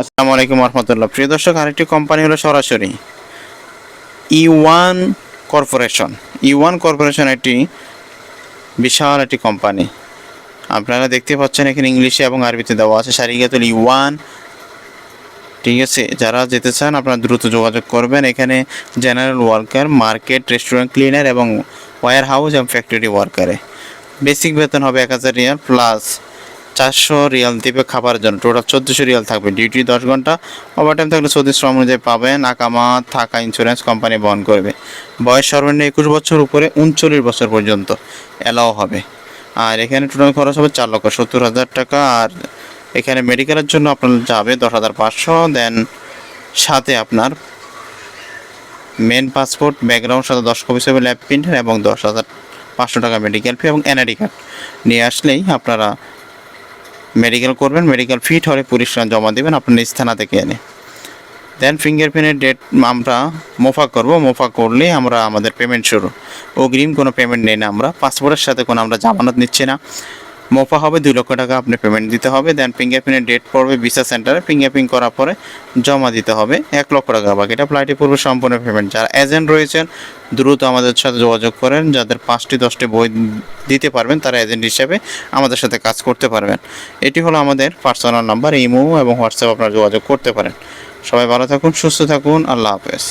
আসসালামু আলাইকুম রহমতুল্লাহ। প্রিয় দর্শক, আরেকটি কোম্পানি হলো সরাসরি E one corporation E one corporation একটি বিশাল একটি কোম্পানি। আপনারা দেখতে পাচ্ছেন এখানে ইংলিশে এবং আরবিতে দেওয়া আছে সারিগাতুল ই ওয়ান ঠিক আছে, যারা যেতে চান আপনারা দ্রুত যোগাযোগ করবেন। এখানে general worker market restaurant cleaner এবং ওয়ার হাউস এবং ফ্যাক্টরি ওয়ার্কারে বেসিক বেতন হবে এক হাজার রিয়াল প্লাস চারশো রিয়াল দিবে খাবারের জন্য। টোটাল চোদ্দোশো রিয়াল থাকবে। ডিউটি দশ ঘণ্টা। ওভারটাইম থাকলে চৌত্রিশ শ্রম অনুযায়ী পাবেন আকামা থাকা ইন্স্যুরেন্স কোম্পানি বহন করবে। বয়স সর্বনিম্ন একুশ বছর উপরে উনচল্লিশ বছর পর্যন্ত অ্যালাও হবে। আর এখানে টোটাল খরচ হবে চার লক্ষ সত্তর হাজার টাকা। আর এখানে মেডিকেলের জন্য আপনার যাবে দশ হাজার পাঁচশো। দেন সাথে আপনার মেন পাসপোর্ট ব্যাকগ্রাউন্ড সাথে দশ কপি হিসেবে ল্যাব প্রিন্টার এবং দশ হাজার পাঁচশো টাকা মেডিকেল ফি এবং এনআইডি কার্ড নিয়ে আসলেই আপনারা মেডিকেল করবেন মেডিকেল ফিট হলে পুলিশরা জমা দেবেন, আপনার থানা থেকে এনে। দেন ফিঙ্গারপ্রিন্টের ডেট আমরা মোফা করব, মোফা করলে আমরা আমাদের পেমেন্ট শুরু। অগ্রিম কোনো পেমেন্ট নেই না আমরা পাসপোর্টের সাথে কোনো আমরা জামানত নিচ্ছি না। মোফা হবে দুই লক্ষ টাকা আপনি পেমেন্ট দিতে হবে দেন ফিঙ্গারপ্রিন্টের ডেট পড়বে ভিসা সেন্টারে ফিঙ্গারপ্রিন্ট করার পরে জমা দিতে হবে, এক লক্ষ টাকা বাকিটা ফ্লাইটে পড়বে সম্পূর্ণ পেমেন্ট যারা এজেন্ট রয়েছেন, দ্রুত আমাদের সাথে যোগাযোগ করেন, যাদের পাঁচটি, দশটি বই দিতে পারবেন, তারা এজেন্ট হিসেবে আমাদের সাথে কাজ করতে পারবেন। এটি হলো আমাদের পার্সোনাল নাম্বার ইমো এবং হোয়াটসঅ্যাপ আপনারা যোগাযোগ করতে পারেন। সবাই ভালো থাকুন, সুস্থ থাকুন, আল্লাহ হাফেজ।